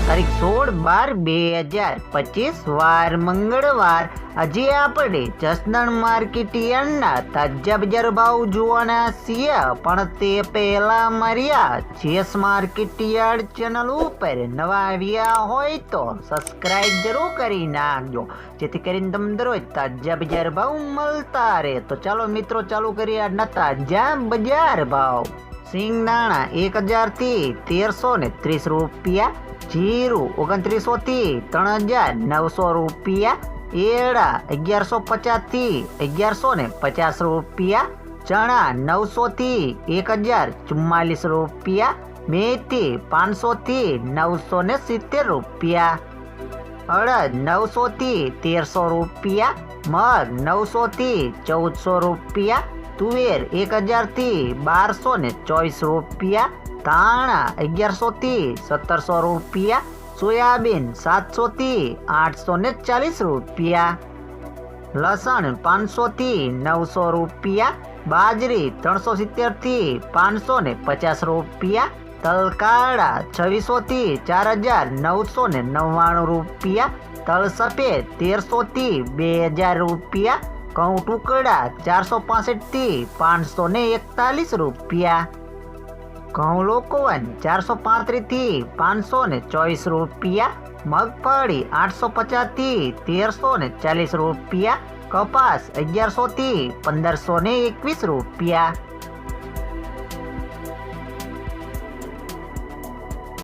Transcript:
તારીખ સોળ બાર બે હજાર પચીસ, વાર મંગળવાર. આજે આપણે જસદણ માર્કેટ યાર્ડના તાજા બજાર ભાવ જોવાના છીએ, પણ તે પહેલા માર્યા જેસ માર્કેટ યાર્ડ ચેનલ ઉપર નવા આવ્યા હોય તો સબસ્ક્રાઇબ જરૂર કરી નાખજો. જેથી કરીને તમને દરરોજ તાજા બજાર ભાવ મળતા રહે. તો ચાલો મિત્રો, ચાલુ કરીએ આજના તાજા બજાર ભાવ. સિંગદાણા એક હજારથી તેરસો ને ત્રીસ રૂપિયા જીરું ઓગણત્રીસો થી ત્રણ હજાર નવસો રૂપિયા, એડા અગિયારસો પચાસથી અગિયારસો ને પચાસ રૂપિયા, ચણા નવસો થી એક હજાર ચુમ્માલીસ રૂપિયા, મેથી પાંચસો થી નવસો ને સિત્તેર રૂપિયા, અડદ નવસો થી તેરસો રૂપિયા, મગ નવસો થી ચૌદસો રૂપિયા તુવેર એક હજારથી બારસો ને ચોવીસ રૂપિયા, ધાણા અગિયારસોથી સત્તરસો રૂપિયા, સોયાબીન સાતસોથી આઠસો ને ચાલીસ રૂપિયા, લસણ પાંચસોથી નવસો રૂપિયા, બાજરી ત્રણસો સિત્તેરથી પાંચસો ને પચાસ રૂપિયા, તલકાળા છવ્વીસોથી ચાર હજાર નવસો ને નવ્વાણું રૂપિયા તલ સફેદ તેરસો બે હજાર રૂપિયા ઘઉં ટુકડા ચારસો પાસઠથી પાંચસો ને એકતાલીસ રૂપિયા. ઘઉં લોકવન ચારસો પાંત્રીસથી પાંચસો ને ચોવીસ રૂપિયા. મગફળી આઠસો પચાસથી તેરસો ને ચાલીસ રૂપિયા. કપાસ અગિયારસોથી પંદરસો ને એકવીસ રૂપિયા.